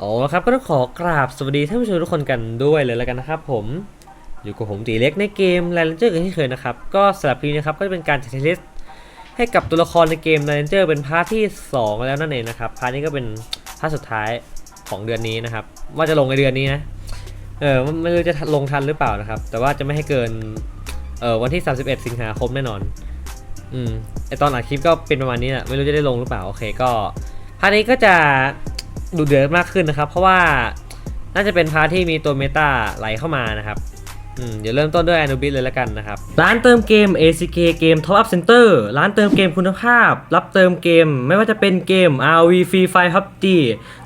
โอ้ครับก็ต้องขอกราบสวัสดีท่านผู้ชมทุกคนกันด้วยเลยแล้วกันนะครับผมอยู่กับผมตีเล็กในเกม r a n g e r กันที่เคยนะครับ ก็สำหรับคลิปนี้นะครับก็จะเป็นการจัดเทสให้กับตัวละครในเกม r a n g e r เป็นพาร์ทที่ 2 แล้วนั่นเองนะครับพาร์ทนี้ก็เป็นพาร์ทสุดท้ายของเดือนนี้นะครับ ว่าจะลงในเดือนนี้นะเออไม่รู้จะลงทันหรือเปล่านะครับ แต่ว่าจะไม่ให้เกินเออวันที่ 31 สิงหาคมแน่นอนอืมไอตอนอัดคลิปก็เป็นประมาณนี้แหละไม่รู้จะได้ลงหรือเปล่าโอเคก็พาร์ทนี้ก็จะ ดูเดือดมากขึ้นนะครับ เพราะว่าน่าจะเป็นพาร์ทที่มีตัวเมตาไหลเข้ามานะครับอืมเดี๋ยวเริ่มต้นด้วย Anubis เลยแล้วกันนะครับ ร้านเติมเกม ACK เกม Top Up Center ร้านเติมเกมคุณภาพ รับเติมเกม ไม่ว่าจะเป็นเกม RV Free Fire PUBG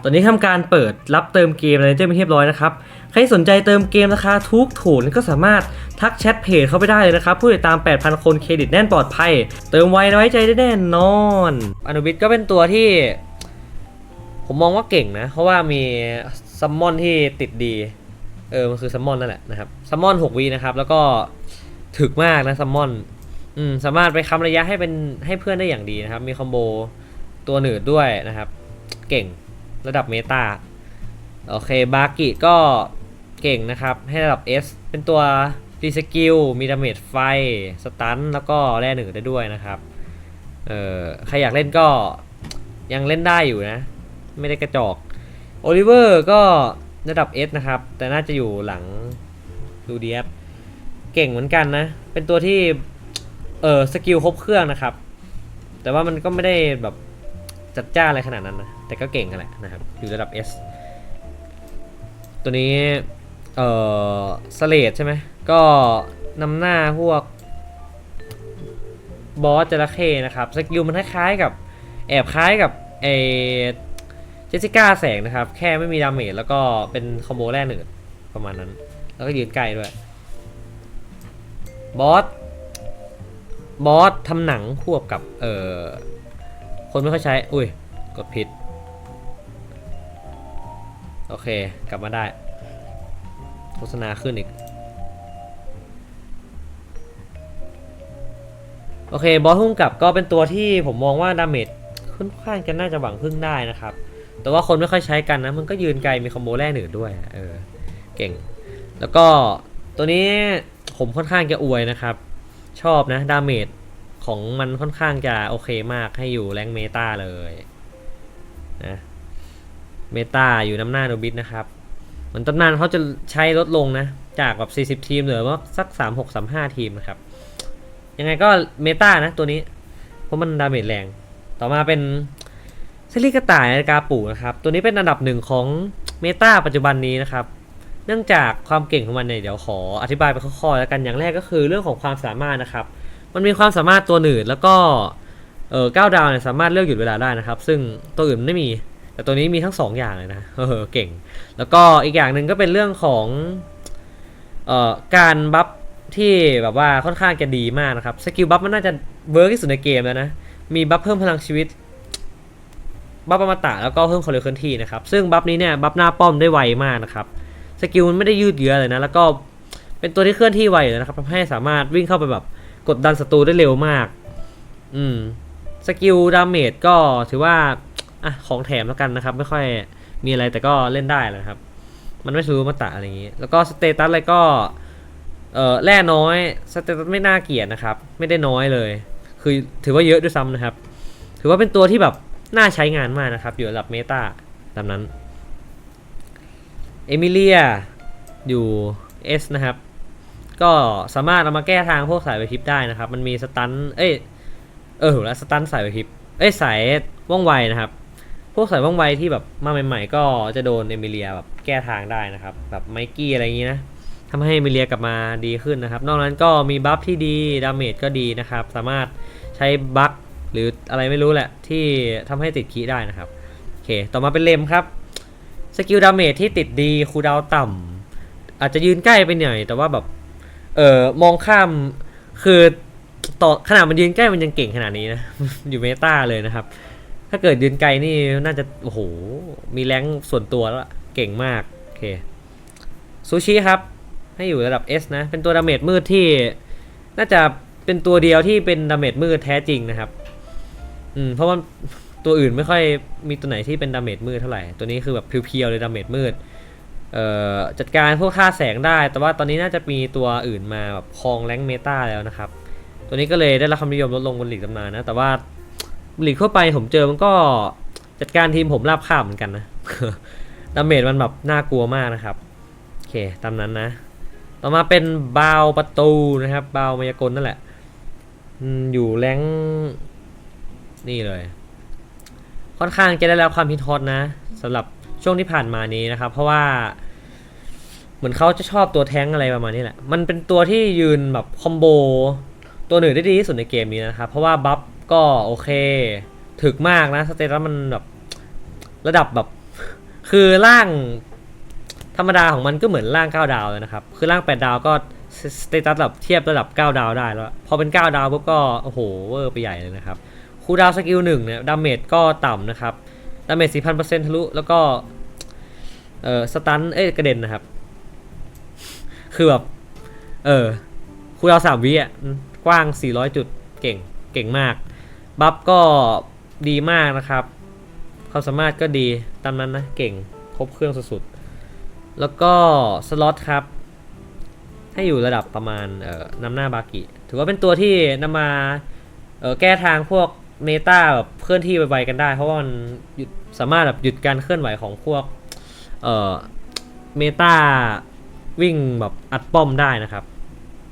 ตอนนี้ทำการเปิดรับเติมเกมอะไรเจ้าไม่เรียบร้อยนะครับ ใครสนใจเติมเกมราคาทุกถูกก็สามารถทักแชทเพจเข้าไปได้เลยนะครับ ผู้ติดตาม 8,000 คนเครดิตแน่นปลอดภัย เติมไวไว้ใจได้แน่นอนอนุบิตก็เป็นตัวที่ ผมมองว่าเก่งนะ เพราะว่ามีซัมมอนที่ติดดี เออ มันคือซัมมอนนั่นแหละนะครับซัมมอน6วีนะครับ แล้วก็ถึกมากนะซัมมอน อืม สามารถไปค้ำระยะให้เป็นให้เพื่อนได้อย่างดีนะครับ มีคอมโบตัวหนืดด้วยนะครับ เก่งระดับเมตาโอเค บากิก็เก่งนะครับ ให้ระดับ S เป็นตัวรีสกิล มีดาเมจไฟ สตัน แล้วก็แร่หนึ่งได้ด้วยนะครับ เออใครอยากเล่นก็ยังเล่นได้อยู่นะ ไม่ได้กระจอกโอลิเวอร์ก็ระดับ S นะครับ แต่น่าจะอยู่หลังดูดีแอฟเก่งเหมือนกันนะ เป็นตัวที่ เออสกิลครบเครื่องนะครับ แต่ว่ามันก็ไม่ได้แบบจัดจ้าอะไรขนาดนั้นนะ แต่ก็เก่งกันแหละนะครับ อยู่ระดับ S ตัวนี้ เออสเลดใช่ไหม ก็นำหน้าพวก บอสจระเข้นะครับ สกิลมันคล้ายๆกับ แอบคล้ายกับเอ จสสิก้าแสงนะครับ แค่ไม่มีดาเมจแล้วก็เป็นคอมโบแรกหนึ่งประมาณนั้น แล้วก็ยืนใกล้ด้วย บอส บอสทำหนังควบกับ เอ่อ คนไม่ค่อยใช้ อุ้ย กดผิด โอเค กลับมาได้ โฆษณาขึ้นอีก โอเค บอสพุ่งกลับก็เป็นตัวที่ผมมองว่าดาเมจค่อนข้างจะน่าจะหวังพึ่งได้นะครับ แต่ว่าคนไม่ค่อยใช้กันนะ มันก็ยืนไกลมีคอมโบแร่หนึ่งด้วยเออเก่ง แล้วก็ตัวนี้ผมค่อนข้างจะอวยนะครับ ชอบนะดาเมจของมันค่อนข้างจะโอเคมากให้อยู่แรงเมตาเลยนะเมตาอยู่น้ำหน้าโนบิทนะครับเหมือนต้นานเขาจะใช้ลดลงนะ จากแบบ 40 ทีมเหลือว่าสัก 3 6 3 5 ทีมนะครับ ยังไงก็เมตานะตัวนี้ เพราะมันดาเมจแรง ต่อมาเป็น ซรีกระต่ายนาฬิกาปู่นะครับ ตัวนี้เป็นอันดับหนึ่งของเมตาปัจจุบันนี้นะครับ เนื่องจากความเก่งของมันเนี่ยเดี๋ยวขออธิบายไปข้อๆแล้วกันอย่างแรกก็คือเรื่องของความสามารถนะครับ มันมีความสามารถตัวหนืดแล้วก็เออก้าวดาวเนี่ยสามารถเลือกหยุดเวลาได้นะครับ ซึ่งตัวอื่นไม่มี แต่ตัวนี้มีทั้งสองอย่างเลยนะเออเก่ง แล้วก็อีกอย่างหนึ่งก็เป็นเรื่องของเอ่อการบัฟที่แบบว่าค่อนข้างจะดีมากนะครับสกิลบัฟมันน่าจะเวิร์กที่สุดในเกมแล้วนะมีบัฟเพิ่มพลังชีวิต บัฟอมตะแล้วก็เพิ่มคอเลเคลื่อนที่นะครับ ซึ่งบัฟนี้เนี่ยบัฟหน้าป้อมได้ไวมากนะครับ สกิลมันไม่ได้ยืดเยื้อเลยนะ แล้วก็เป็นตัวที่เคลื่อนที่ไวเลยนะครับทำให้สามารถวิ่งเข้าไปแบบกดดันศัตรูได้เร็วมาก อืม สกิลดาเมจก็ถือว่าอะของแถมแล้วกันนะครับ ไม่ค่อยมีอะไรแต่ก็เล่นได้แหละครับ มันไม่ซื้อมาตะอะไรอย่างนี้ แล้วก็สเตตัสอะไรก็ เออแร่น้อย สเตตัสไม่น่าเกลียดนะครับ ไม่ได้น้อยเลย คือถือว่าเยอะด้วยซ้ำนะครับ ถือว่าเป็นตัวที่แบบ น่าใช้งานมากนะครับ อยู่ระดับเมตาตามนั้นเอมิเลียอยู่ S นะครับ ก็สามารถเอามาแก้ทางพวกสายไวพริบได้นะครับ มันมีสตัน เอ้ย เออแล้วสตันสายไวพริบเอ้ยสายว่องไวนะครับ พวกสายว่องไวที่แบบมาใหม่ ๆ ก็จะโดนเอมิเลียแบบแก้ทางได้นะครับ แบบไมกี้อะไรอย่างนี้นะทำให้เอมิเลียกลับมาดีขึ้นนะครับ นอกนั้นก็มีบัฟที่ดี ดาเมจก็ดีนะครับ สามารถใช้บัฟ หรืออะไรไม่รู้แหละที่ทำให้ติดคีได้นะครับ โอเค ต่อมาเป็นเลมครับสกิลดาเมจที่ติดดีคูลดาวต่ำอาจจะยืนใกล้ไปหน่อยแต่ว่าแบบเออมองข้ามคือต่อขนาดมันยืนใกล้มันยังเก่งขนาดนี้นะ อยู่เมตาเลยนะครับ ถ้าเกิดยืนไกลนี่น่าจะโอ้โหมีแรงส่วนตัวแล้วเก่งมากโอเคซูชิครับ ให้อยู่ระดับ S นะ เป็นตัวดาเมจมืดที่ น่าจะเป็นตัวเดียวที่เป็นดาเมจมืดแท้จริงนะครับ อืมเพราะว่าตัวอื่นไม่ค่อยมีตัวไหนที่เป็นดาเมจมืดเท่าไหร่ ตัวนี้คือแบบเพียวๆเลยดาเมจมืด เอ่อจัดการพวกค่าแสงได้ แต่ว่าตอนนี้น่าจะมีตัวอื่นมาแบบครองแรงเมตาแล้วนะครับ ตัวนี้ก็เลยได้รับความนิยมลดลงบนหลีกตำนานนะ แต่ว่าหลีกทั่วไปผมเจอมันก็จัดการทีมผมราบคาบเหมือนกันนะ ดาเมจมันแบบน่ากลัวมากนะครับ โอเคตามนั้นนะ ต่อมาเป็นบาวประตูนะครับบาวมายากลนั่นแหละอยู่แรง นี่เลย ค่อนข้างจะได้รับความฮิตฮอตนะสำหรับช่วงที่ผ่านมานี้นะครับ เพราะว่า เหมือนเขาจะชอบตัวแท้งอะไรประมาณนี้แหละ มันเป็นตัวที่ยืนแบบคอมโบตัวหนึ่งได้ดีที่สุดในเกมนี้นะครับ เพราะว่าบัฟก็โอเค ถึกมากนะสเตตัสมันแบบระดับแบบ คือร่างธรรมดาของมันก็เหมือนร่าง 9 ดาวเลยนะครับ คือร่าง 8 ดาวก็สเตตัสแบบเทียบระดับ 9 ดาวได้แล้ว พอเป็น 9 ดาวปุ๊บก็ โอ้โห เวอร์ไปใหญ่เลยนะครับ คูดาวสกิลหนึ่งเนี่ยดาเมจก็ต่ำนะครับดาเมจ4,000%ทะลุแล้วก็เออสตันเอ้ยกระเด็นนะครับ คือแบบเออคูดาวสามวิอะกว้าง 400 จุดเก่งเก่งมาก บัฟก็ดีมากนะครับความสามารถก็ดีตามนั้นนะเก่งครบเครื่องสุดๆ แล้วก็สล็อตครับ ให้อยู่ระดับประมาณเออนำหน้าบากิ ถือว่าเป็นตัวที่นำมาเออแก้ทางพวก เมตาแบบเคลื่อนที่ไวๆกันได้ เพราะว่ามันหยุดสามารถแบบหยุดการเคลื่อนไหวของพวกเอ่อเมตาวิ่งแบบอัดป้อมได้นะครับ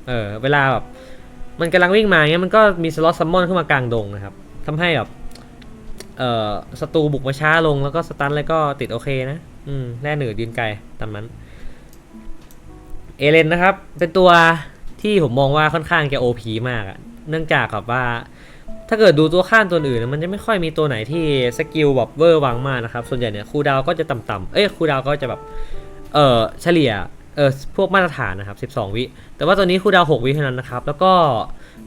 เออเวลาแบบมันกำลังวิ่งมาเงี้ยมันก็มีสล็อตซัมมอนขึ้นมากลางดงนะครับทำให้แบบเอ่อศัตรูบุกมาช้าลงแล้วก็สตันแล้วก็ติดโอเคนะ อืมแร่เหนือยืนไกลตามนั้น เอเลนนะครับ เป็นตัวที่ผมมองว่าค่อนข้างจะ OP มากอะเนื่องจากแบบว่า ถ้าเกิดดูตัวข้างตัวอื่นนะมันจะไม่ค่อยมีตัวไหนที่สกิลแบบเวอร์วังมากนะครับ ส่วนใหญ่เนี่ยคูดาวก็จะต่ำๆเอ้ยคูดาวก็จะแบบเออเฉลี่ยเออพวกมาตรฐานนะครับ 12 วิ แต่ว่าตัวนี้คูดาว 6 วิเท่านั้นนะครับ แล้วก็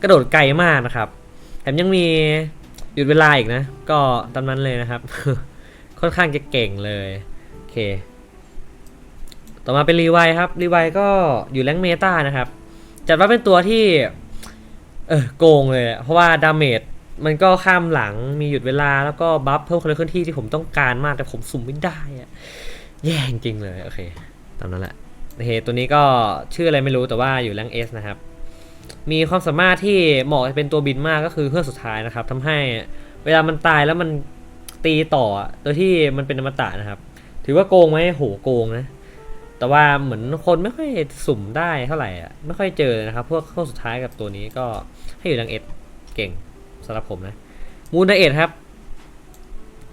กระโดดไกลมากนะครับ แถมยังมีหยุดเวลาอีกนะ ก็ตามนั้นเลยนะครับ ค่อนข้างจะเก่งเลย โอเค ต่อมาเป็นรีไวครับ รีไวก็อยู่แรงเมตานะครับ จัดว่าเป็นตัวที่ เออโกงเลย เพราะว่าดาเมจ มันก็ข้ามหลังมีหยุดเวลาแล้วก็บัฟเพิ่มคนละเคลื่อนที่ที่ผมต้องการมากแต่ผมสุ่มไม่ได้อะแย่จริงเลยโอเคตามนั้นแหละโอเคตัวนี้ก็ชื่ออะไรไม่รู้แต่ว่าอยู่แรงเอสนะครับ มีความสามารถที่เหมาะเป็นตัวบินมากก็คือเครื่องสุดท้ายนะครับทำให้เวลามันตายแล้วมันตีต่อโดยที่มันเป็นอมตะนะครับ ถือว่าโกงไหมโหโกงนะแต่ว่าเหมือนคนไม่ค่อยสุ่มได้เท่าไหร่อะไม่ค่อยเจอเลยนะครับ พวกข้องสุดท้ายกับตัวนี้ก็ให้อยู่ดังเอ็ดเก่ง สำหรับผมนะมูนเอ็ดครับ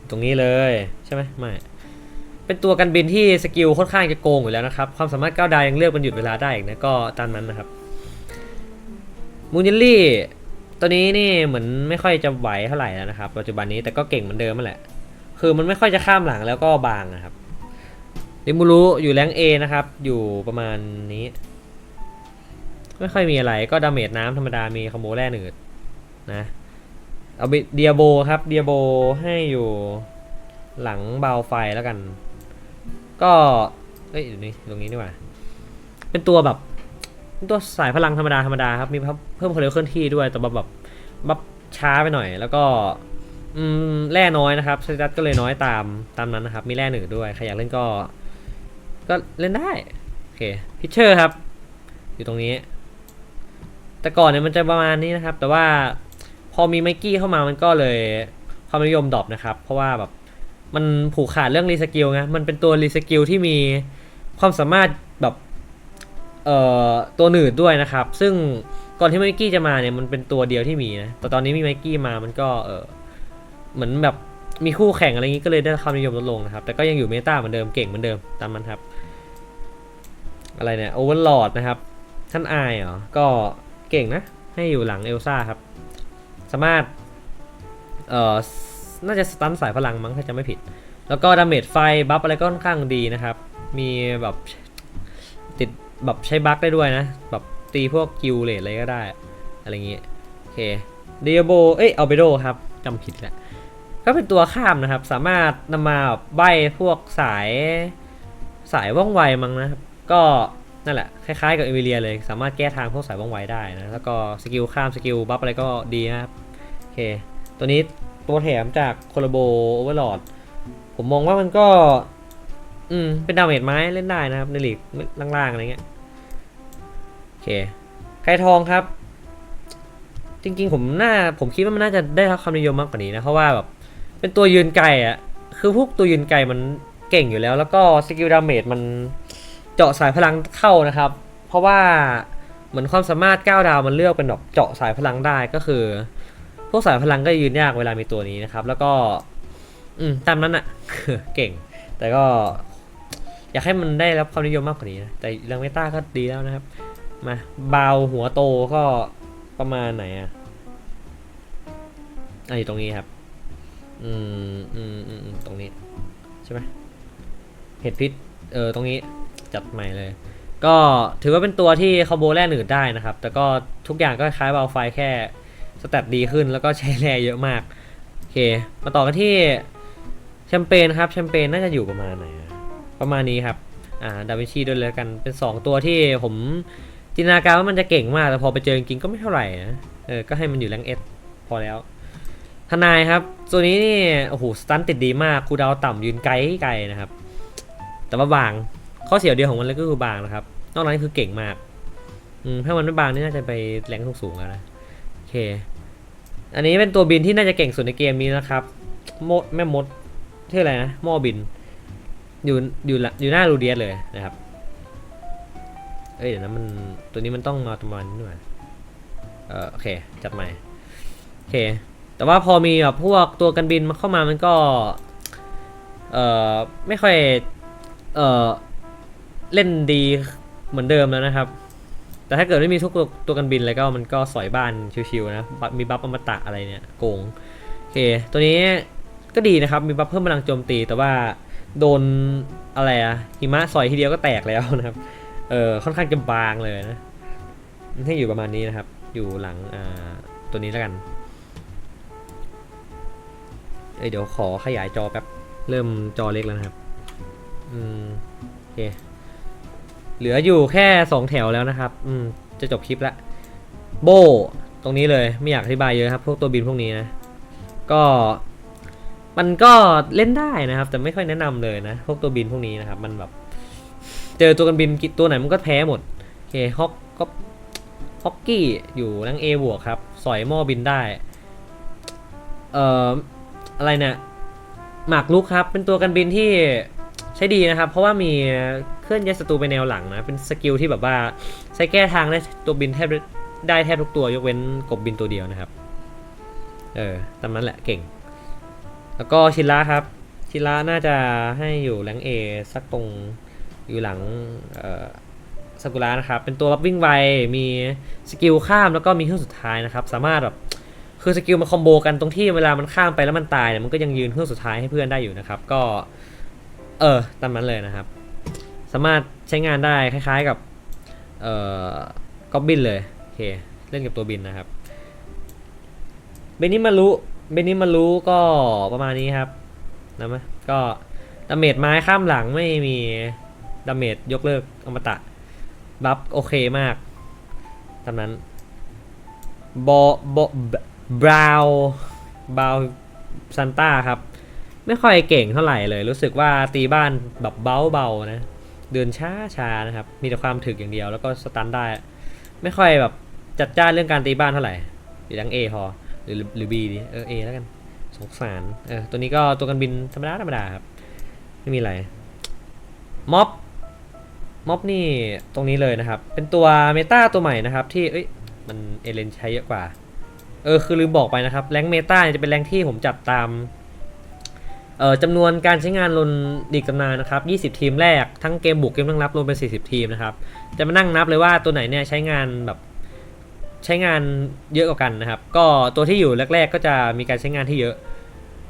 ตรงนี้เลยใช่ไหมไม่เป็นตัวกันบินที่สกิลค่อนข้างจะโกงอยู่แล้วนะครับ ความสามารถก้าวดาวยังเลือกมันหยุดเวลาได้อีกนะก็ตามนั้นนะครับมูนเยลลี่ตัวนี้นี่เหมือนไม่ค่อยจะไหวเท่าไหร่แล้วนะครับ ปัจจุบันนี้แต่ก็เก่งเหมือนเดิมนั่นแหละ คือมันไม่ค่อยจะข้ามหลังแล้วก็บางนะครับริมูรุอยู่แรง A นะครับ อยู่ประมาณนี้ ไม่ค่อยมีอะไรก็ดาเมจน้ำธรรมดามีคอมโบแร่หนืดนะ เอาเดียโบครับเดียโบให้อยู่หลังเบาไฟแล้วกัน ก็เอ้ยเดี๋ยวนี้ตรงนี้ดีกว่า เป็นตัวแบบเป็นตัวสายพลังธรรมดาธรรมดาครับ มีเพิ่มความเร็วเคลื่อนที่ด้วย แต่แบบแบบบัฟช้าไปหน่อย แล้วก็อืมแร่น้อยนะครับสเตตัสก็เลยน้อยตามตามนั้นนะครับ มีแร่หนึ่งด้วย ใครอยากเล่นก็ ก็เล่นได้ โอเค พิชเชอร์ครับ อยู่ตรงนี้ แต่ก่อนเนี่ยมันจะประมาณนี้นะครับ แต่ว่า พอมีไมกี้เข้ามามันก็เลยความนิยมดรอปนะครับ เพราะว่าแบบมันผูกขาดเรื่องรีสกิลไงมันเป็นตัวรีสกิลที่มีความสามารถแบบเอ่อตัวหนืดด้วยนะครับ ซึ่งก่อนที่ไมกี้จะมาเนี่ยมันเป็นตัวเดียวที่มีนะแต่ตอนนี้มีไมกี้มามันก็เออเหมือนแบบมีคู่แข่งอะไรอย่างนี้ก็เลยได้ความนิยมลดลงนะครับ แต่ก็ยังอยู่เมตาเหมือนเดิมเก่งเหมือนเดิมตามมันครับ อะไรเนี่ยโอเวอร์ลอดนะครับ ท่านอายเหรอ ก็เก่งนะ ให้อยู่หลังเอลซ่าครับ สามารถเอ่อน่าจะสตันสายพลังมั้งถ้าจะไม่ผิด แล้วก็ดาเมจไฟบัฟอะไรก็ค่อนข้างดีนะครับ มีแบบติดแบบใช้บัฟได้ด้วยนะ แบบตีพวกกิลเลตอะไรก็ได้ อะไรอย่างงี้โอเคเดียโบเอ้ยอัลเบโดครับจำผิดแหละก็เป็นตัวข้ามนะครับ สามารถนำมาแบบใบพวกสายสายว่องไวมั้งนะครับ ก็นั่นแหละ คล้ายๆกับเอมิเลียเลย สามารถแก้ทางพวกสายว่องไวได้นะ แล้วก็สกิลข้ามสกิลบัฟอะไรก็ดีนะครับ เค ตัวนี้ตัวแถมจากโคลโบโอเวอร์ลอดผมมองว่ามันก็ อืม เป็นดาเมจไม้เล่นได้นะครับ ในลีกล่างๆอะไรเงี้ย โอเค ไก่ทองครับ จริงๆ ผมน่า ผมคิดว่ามันน่าจะได้รับความนิยมมากกว่านี้นะ เพราะว่าแบบ เป็นตัวยืนไกลอะคือพวกตัวยืนไกลมันเก่งอยู่แล้ว แล้วก็สกิลดาเมจมันเจาะสายพลังเข้านะครับ เพราะว่าเหมือนความสามารถ 9 ดาวมันเลือกเป็นแบบเจาะสายพลังได้ก็คือ พวกสายพลังก็ยืนยากเวลามีตัวนี้นะครับ แล้วก็ อืมตามนั้นอะเก่ง แต่ก็ อยากให้มันได้รับความนิยมมากกว่านี้นะ แต่เรื่องเมตาก็ดีแล้วนะครับ มาเบาหัวโตก็ประมาณไหนอะอะอยู่ตรงนี้ครับอืมอืมอืมอืมตรงนี้ ใช่ไหมเห็ดพิษ เออ ตรงนี้จัดใหม่เลย ก็ถือว่าเป็นตัวที่คอมโบแร่หนืดได้นะครับ แต่ก็ทุกอย่างก็คล้ายเบาไฟแค่ สเตตดีขึ้นแล้วก็ใช้แร่เยอะมาก โอเค มาต่อกันที่แชมเปญครับ แชมเปญน่าจะอยู่ประมาณไหน ประมาณนี้ครับ อ่า ดาวินชีด้วยเลยกัน เป็น 2 ตัวที่ผมจินตนาการว่ามันจะเก่งมาก แต่พอไปเจอจริงก็ไม่เท่าไหร่นะ เออ ก็ให้มันอยู่แรงเอสพอแล้ว ทนายครับ ตัวนี้นี่ โอ้โห สตันติดดีมาก คูดาวต่ำยืนไกลไกลนะครับ แต่ว่าบาง ข้อเสียเดียวของมันเลยก็คือบางนะครับ นอกนั้นคือเก่งมาก อืม ถ้ามันไม่บางนี่น่าจะไปแรงสูงๆแล้วนะ โอเค อันนี้เป็นตัวบินที่น่าจะเก่งสุดในเกมนี้นะครับโมดแม่มดชื่อะไรนะหม้อบิน อยู่อยู่ละอยู่หน้ารูเดียสเลยนะครับ เอ้ยเดี๋ยวนะมันตัวนี้มันต้องมาประมาณนี้หน่อยเออโอเคจัดใหม่โอเค แต่ว่าพอมีแบบพวกตัวกันบินมาเข้ามามันก็เอ่อไม่ค่อยเอ่อเล่นดีเหมือนเดิมแล้วนะครับ แต่ถ้าเกิดไม่มีทุกตัวตัวกันบินอะไรก็มันก็สอยบ้านชิวๆนะมีบัฟอมตะอะไรเนี่ยโกงโอเคตัวนี้ก็ดีนะครับมีบัฟเพิ่มพลังโจมตี แต่ว่าโดนอะไรอะหิมะสอยทีเดียวก็แตกแล้วนะครับเออค่อนข้างจะบางเลยนะให้อยู่ประมาณนี้นะครับ อยู่หลังอ่าตัวนี้แล้วกันเอ้ยเดี๋ยวขอขยายจอแป๊บเริ่มจอเล็กแล้วนะครับอืมโอเค เหลืออยู่แค่สองแถวแล้วนะครับ อืม จะจบคลิปละโบ ตรงนี้เลยไม่อยากอธิบายเยอะครับ พวกตัวบินพวกนี้นะ ก็มันก็เล่นได้นะครับ แต่ไม่ค่อยแนะนำเลยนะ พวกตัวบินพวกนี้นะครับ มันแบบ เจอตัวกันบินตัวไหนมันก็แพ้หมดโอเคฮอกก็ฮอกกี้อยู่ลังเอบวกครับ สอยหม้อบินได้ เอ่ออะไรเนี่ยหมากลุกครับ เป็นตัวกันบินที่ใช้ดีนะครับ เพราะว่ามี ลื่อนย้ายศัตรูไปแนวหลังนะ เป็นสกิลที่แบบว่าใช้แก้ทางได้ตัวบินแทบได้แทบทุกตัวยกเว้นกบบินตัวเดียวนะครับ เออตามนั้นแหละเก่ง แล้วก็ชิระครับ ชิระน่าจะให้อยู่แรงเอสักตรงอยู่หลังเออซากุระนะครับ เป็นตัวรับวิ่งไว มีสกิลข้ามแล้วก็มีเครื่องสุดท้ายนะครับ สามารถแบบคือสกิลมันคอมโบกันตรงที่เวลามันข้ามไปแล้วมันตายเนี่ยมันก็ยังยืนเครื่องสุดท้ายให้เพื่อนได้อยู่นะครับ ก็ เออตามนั้นเลยนะครับ สามารถใช้งานได้คล้าย ๆกับเอ่อก็บินเลยโอเคเล่นกับตัวบินนะครับเบนิมารุเบนิมารุก็ประมาณนี้ครับนะมะก็ดาเมจไม้ข้ามหลังไม่มีดาเมจยกเลิกอมตะบัฟโอเคมากตามนั้นบอบอบราวบราวซันต้าครับ ไม่ค่อยเก่งเท่าไหร่เลย รู้สึกว่าตีบ้านแบบเบาๆนะ เดินช้าช้านะครับ มีแต่ความถึกอย่างเดียวแล้วก็สตันได้ ไม่ค่อยแบบจัดจ้านเรื่องการตีบ้านเท่าไหร่อยู่ทั้ง A พอหรือหรือ B ดีเออ A แล้วกันสงสารเออตัวนี้ก็ตัวกันบินธรรมดาธรรมดาครับ ไม่มีอะไรม็อบม็อบนี่ตรงนี้เลยนะครับ เป็นตัวเมตาตัวใหม่นะครับ ที่เอ้ยมันเอเลนใช้เยอะกว่า เออคือลืมบอกไปนะครับแรงเมตาจะเป็นแรงที่ผมจัดตาม เอ่อจำนวนการใช้งานลนดีกตำนานนะครับ 20 ทีมแรกทั้งเกมบุกเกมตั้งรับรวมเป็น 40 ทีมนะครับ จะมานั่งนับเลยว่าตัวไหนเนี่ยใช้งานแบบใช้งานเยอะกว่ากันนะครับ ก็ตัวที่อยู่แรก ๆ ก็จะมีการใช้งานที่เยอะ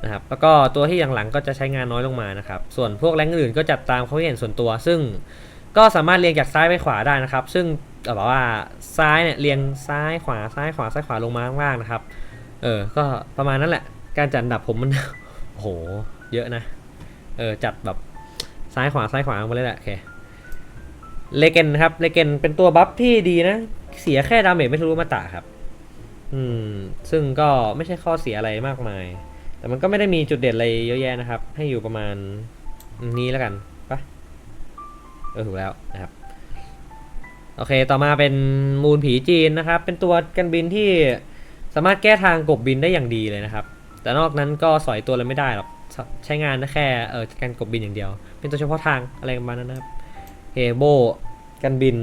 นะครับ แล้วก็ตัวที่หลังๆก็จะใช้งานน้อยลงมานะครับ ส่วนพวกแรงอื่นก็จัดตามเขามเห็นส่วนตัว ซึ่งก็สามารถเรียงจากซ้ายไปขวาได้นะครับ ซึ่งแบบว่าซ้ายเนี่ยเรียงซ้ายขวาซ้ายขวาซ้ายขวาลงมาข้างล่างนะครับ เออ ก็ประมาณนั้นแหละ การจัดอันดับผมมัน โอ้โห เยอะนะ เออ จัดแบบซ้ายขวาซ้ายขวามาเลยแหละโอเคเลเกนครับเลเกนเป็นตัวบัฟที่ดีนะ เสียแค่ดาเมจไม่ทะลุมาตาครับ อืม ซึ่งก็ไม่ใช่ข้อเสียอะไรมากมาย แต่มันก็ไม่ได้มีจุดเด่นอะไรเยอะแยะนะครับ ให้อยู่ประมาณนี้แล้วกันปะเออถูกแล้วนะครับ โอเค ต่อมาเป็นมูลผีจีนนะครับ เป็นตัวกันบินที่สามารถแก้ทางกบบินได้อย่างดีเลยนะครับ แต่นอกนั้นก็สอยตัวอะไรไม่ได้หรอก ใช้งานแค่เออการกบบินอย่างเดียว เป็นตัวเฉพาะทางอะไรประมาณนั้นนะครับเฮโบกันบิน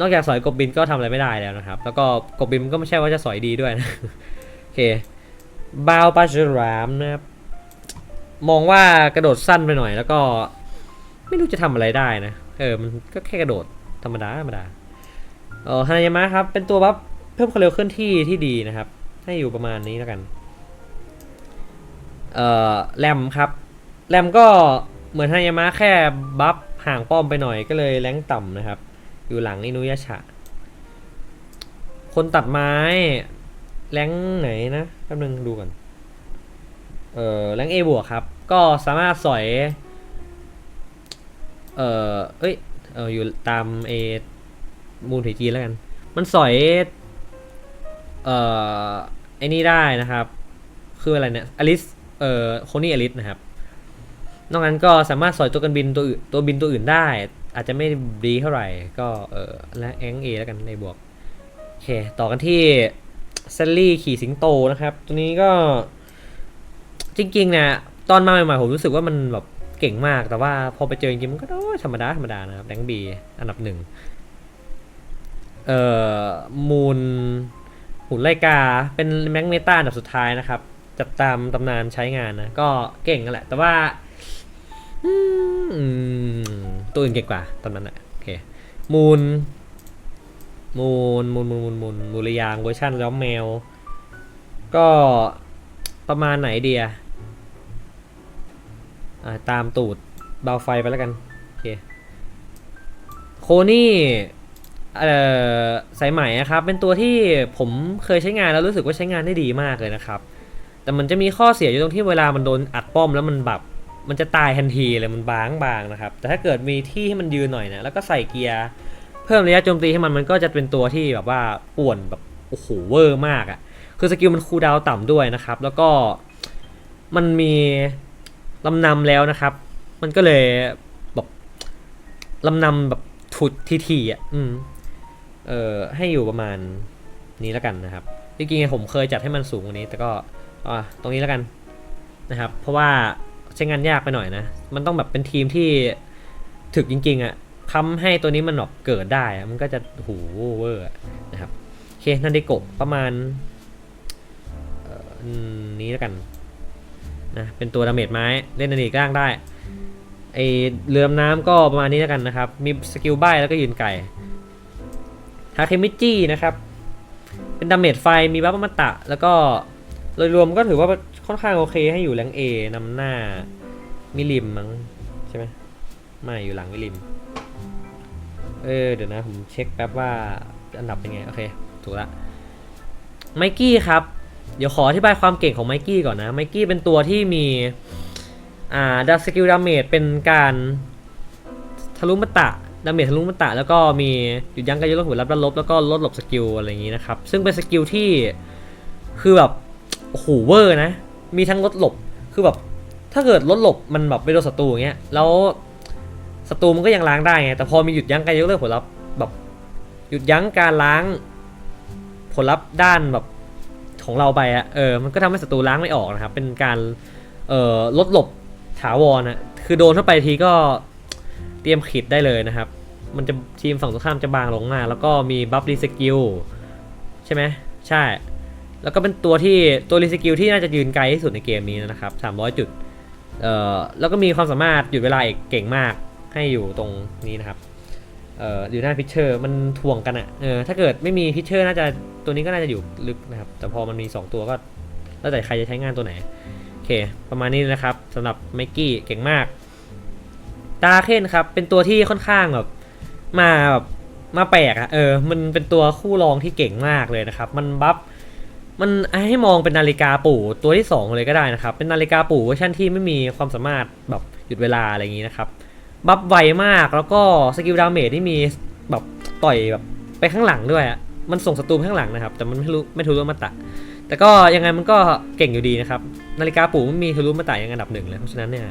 นอกจากสอยกบบินก็ทำอะไรไม่ได้แล้วนะครับ แล้วก็กบบินก็ไม่ใช่ว่าจะสอยดีด้วยนะโอเคบาวปาฉลามนะครับมองว่ากระโดดสั้นไปหน่อย แล้วก็ไม่รู้จะทำอะไรได้นะเออมันก็แค่กระโดดธรรมดาธรรมดาเออฮานายามะครับเป็นตัวบัฟเพิ่มความเร็วเคลื่อนที่ที่ดีนะครับ ให้อยู่ประมาณนี้แล้วกัน เอ่อแรมครับแรมก็เหมือนฮายามะแค่บัฟห่างป้อมไปหน่อยก็เลยแรงต่ำนะครับ อยู่หลังอินุยาชะ คนตัดไม้แรงไหนนะแป๊บนึงดูก่อน เออแรงเอบวกครับ ก็สามารถสอย เออเอ้ยเอออยู่ตามเอมูลผีจีแล้วกัน มันสอย เอ่อไอ้นี่ได้นะครับ คืออะไรเนี่ยอลิส เอ่อโคนี่อลิสนะครับ นอกนั้นก็สามารถสอยตัวกันบินตัวตัวบินตัวอื่นได้ อาจจะไม่ดีเท่าไหร่ ก็เออและแองเอแล้วกันในบวก โอเค ต่อกันที่เซลลี่ขี่สิงโตนะครับ ตัวนี้ก็จริงๆนะตอนมาใหม่ๆผมรู้สึกว่ามันแบบเก่งมาก แต่ว่าพอไปเจอจริงๆมันก็โอ้ธรรมดาธรรมดานะครับแดงบีอันดับหนึ่งเอ่อมูลหุ่นไลกาเป็นแมกเมตาอันดับสุดท้ายนะครับ จัดตามตำนานใช้งานนะ ก็เก่งนั่นแหละ แต่ว่าตัวอื่นเก่งกว่าตอนนั้นแหละโอเคมูลมูลมูลมูลมูลมูลมูลยางเวอร์ชันแล้วแมว ก็ประมาณไหนเดียาตามตูดเบาไฟไปแล้วกันโอเคโคนี่เอ่อสายไหมอะครับ เป็นตัวที่ผมเคยใช้งานแล้วรู้สึกว่าใช้งานได้ดีมากเลยนะครับ แต่มันจะมีข้อเสียอยู่ตรงที่เวลามันโดนอัดป้อมแล้วมันแบบมันจะตายทันทีเลยมันบางบางนะครับ แต่ถ้าเกิดมีที่ให้มันยืนหน่อยนะแล้วก็ใส่เกียร์เพิ่มระยะโจมตีให้มันมันก็จะเป็นตัวที่แบบว่าป่วนแบบโอ้โหเวอร์มากอะคือสกิลมันคูลดาวต่ำด้วยนะครับ แล้วก็มันมีลำนำแล้วนะครับ มันก็เลยแบบลำนำแบบถุดทีๆอะอืมเอ่อให้อยู่ประมาณนี้แล้วกันนะครับจริงๆผมเคยจัดให้มันสูงกว่านี้ แต่ก็ อะตรงนี้แล้วกันนะครับ เพราะว่าใช้งานยากไปหน่อยนะ มันต้องแบบเป็นทีมที่ถึกจริงๆอะ่ะทำให้ตัวนี้มันแบบเกิดได้มันก็จะหูเวอร์นะครับโอเคนันเดโกะประมาณนี้แล้วกันนะเป็นตัวดาเมจไม้เล่นนันดีก้างได้ไอเรือดำน้ำก็ประมาณนี้แล้วกันนะครับ มีสกิลใบแล้วก็ยืนไก่ทาเคมิจินะครับ เป็นดาเมจไฟมีบัฟอมตะ แล้วก็ โดยรวมก็ถือว่าค่อนข้างโอเคให้อยู่แรงเอนำหน้ามิลิมมั้งใช่ไหมไม่อยู่หลังมิลิม เออเดี๋ยวนะ ผมเช็คแป๊บว่าอันดับเป็นไง โอเค ถูกละไมกี้ครับ เดี๋ยวขออธิบายความเก่งของไมกี้ก่อนนะไมกี้เป็นตัวที่มี อ่าดัสกิลดาเมจเป็นการทะลุมตะดาเมจทะลุมตะ แล้วก็มีหยุดยั้งการยกลดหัวรับและลบแล้วก็ลดหลบสกิลอะไรอย่างนี้นะครับ ซึ่งเป็นสกิลที่คือแบบ หเวอร์นะ มีทั้งลดหลบ คือแบบ ถ้าเกิดลดหลบมันแบบไปโดนศัตรูอย่างเงี้ย แล้วศัตรูมันก็ยังล้างได้ไง แต่พอมีหยุดยั้งการยกเลิกผลลัพธ์แบบ หยุดยั้งการล้างผลลัพธ์ด้านแบบของเราไปอะเออ มันก็ทำให้ศัตรูล้างไม่ออกนะครับ เป็นการ เอ่อ ลดหลบถาวรนะคือโดนเข้าไปทีก็เตรียมขิดได้เลยนะครับ มันจะทีมฝั่งตรงข้ามจะบางลงมากแล้วก็มีบัฟรีสกิลใช่ไหม ใช่ แล้วก็เป็นตัวที่ตัวรีสกิลที่น่าจะยืนไกลที่สุดในเกมนี้นะครับ 300 จุด เอ่อ แล้วก็มีความสามารถหยุดเวลาอีกเก่งมากให้อยู่ตรงนี้นะครับ เอ่อ อยู่หน้าพิชเชอร์มันถ่วงกันอะเออ ถ้าเกิดไม่มีพิชเชอร์น่าจะตัวนี้ก็น่าจะอยู่ลึกนะครับ แต่พอมันมี 2 ตัวก็แล้วแต่ใครจะใช้งานตัวไหน โอเค ประมาณนี้นะครับสำหรับไมกี้เก่งมาก ตาเคนครับ เป็นตัวที่ค่อนข้างแบบมาแบบมาแปลกอะเออ มันเป็นตัวคู่รองที่เก่งมากเลยนะครับ มันบัฟ มันให้มองเป็นนาฬิกาปู่ตัวที่ 2 เลยก็ได้นะครับ เป็นนาฬิกาปู่เวอร์ชันที่ไม่มีความสามารถแบบหยุดเวลาอะไรอย่างนี้นะครับ บัฟไวมากแล้วก็สกิลดาเมจที่มีแบบต่อยแบบไปข้างหลังด้วย มันส่งศัตรูไปข้างหลังนะครับ แต่มันไม่รู้ไม่รู้ว่ามาตะแต่แต่ก็ยังไงมันก็เก่งอยู่ดีนะครับ นาฬิกาปู่มันมีทะลุมาต่ายยังอันดับหนึ่งเลย เพราะฉะนั้นเนี่ย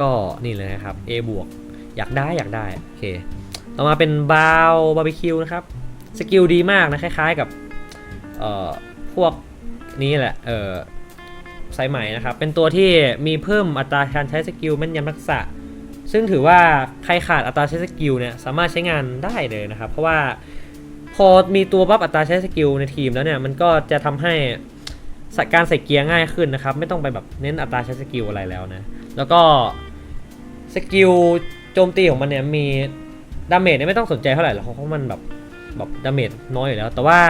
ก็นี่เลยนะครับ A บวกอยากได้อยากได้โอเคต่อมาเป็นบาวบาร์บีคิวนะครับ สกิลดีมากนะคล้ายๆกับเอ่อ วกนี้แหละ เออสายไหม่นะครับ เป็นตัวที่มีเพิ่มอัตราการใช้สกิลแม่นยำทักษะ ซึ่งถือว่าใครขาดอัตราใช้สกิลเนี่ยสามารถใช้งานได้เลยนะครับ เพราะว่าพอมีตัวบัฟอัตราใช้สกิลในทีมแล้วเนี่ยมันก็จะทำให้การใส่เกียร์ง่ายขึ้นนะครับ ไม่ต้องไปแบบเน้นอัตราใช้สกิลอะไรแล้วนะ แล้วก็สกิลโจมตีของมันเนี่ยมีดาเมจเนี่ยไม่ต้องสนใจเท่าไหร่หรอกเพราะมันแบบแบบดาเมจน้อยอยู่แล้ว แต่ว่า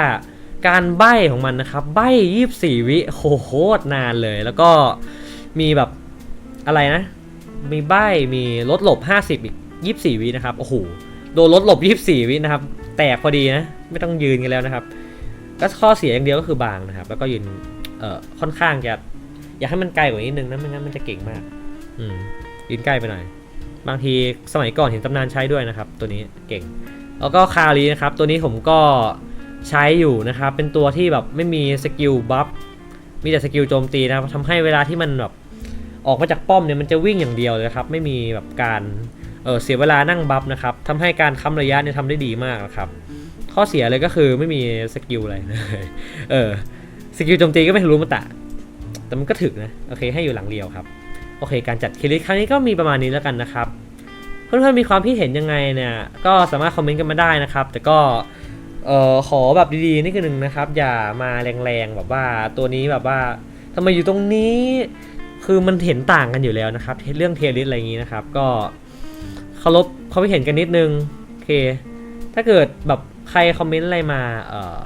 การใบ้ของมันนะครับ ใบ้ยี่สบี่วิโหโคตรนานเลย แล้วก็มีแบบอะไรนะ มีใบ้มีลดหลบ 50 อีก24วินะครับ โอ้โห โดนลดหลบ24วินะครับ แตกพอดีนะ ไม่ต้องยืนกันแล้วนะครับ ก็ข้อเสียอย่างเดียวก็คือบางนะครับ แล้วก็ยืน เอ่อ ค่อนข้างจะ อยากให้มันไกลกว่านี้นึงนะ ไม่งั้นมันจะเก่งมาก อืม ยืนใกล้ไปหน่อย บางทีสมัยก่อนเห็นตำนานใช้ด้วยนะครับ ตัวนี้เก่ง แล้วก็คารีนะครับ ตัวนี้ผมก็ ใช้อยู่นะครับ เป็นตัวที่แบบไม่มีสกิลบัฟ มีแต่สกิลโจมตีนะทำให้เวลาที่มันแบบออกมาจากป้อมเนี่ยมันจะวิ่งอย่างเดียวเลยครับ ไม่มีแบบการเเสียเวลานั่งบัฟนะครับทำให้การค้ำระยะเนี่ยทำได้ดีมากนะครับ ข้อเสียเลยก็คือไม่มีสกิลอะไรเลยเออสกิลโจมตีก็ไม่รู้มาตะ แต่มันก็ถึกนะ โอเค ให้อยู่หลังเดียวครับ โอเค การจัดคิลิสครั้งนี้ก็มีประมาณนี้แล้วกันนะครับ เพื่อนๆมีความคิดเห็นยังไงเนี่ย ก็สามารถคอมเมนต์กันมาได้นะครับ แต่ก็ เออขอแบบดีๆนี่คือหนึ่งนะครับ อย่ามาแรงๆแบบว่าตัวนี้แบบว่าทำไมอยู่ตรงนี้ คือมันเห็นต่างกันอยู่แล้วนะครับ เรื่องเทลิสอะไรอย่างนี้นะครับ ก็เคารพเขาไปเห็นกันนิดนึงโอเค ถ้าเกิดแบบใครคอมเมนต์อะไรมาเอ่อ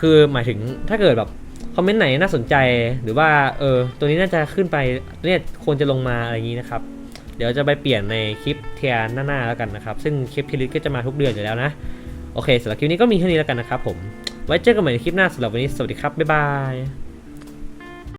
คือหมายถึงถ้าเกิดแบบคอมเมนต์ไหนน่าสนใจหรือว่าเออตัวนี้น่าจะขึ้นไปเนี่ยควรจะลงมาอะไรอย่างนี้นะครับ เดี๋ยวจะไปเปลี่ยนในคลิปเทียร์หน้าๆแล้วกันนะครับ ซึ่งคลิปเทลิสก็จะมาทุกเดือนอยู่แล้วนะ โอเคสำหรับคลิปนี้ก็มีเท่านี้แล้วกันนะครับผม ไว้เจอกันใหม่ในคลิปหน้าสำหรับวันนี้สวัสดีครับบ๊ายบาย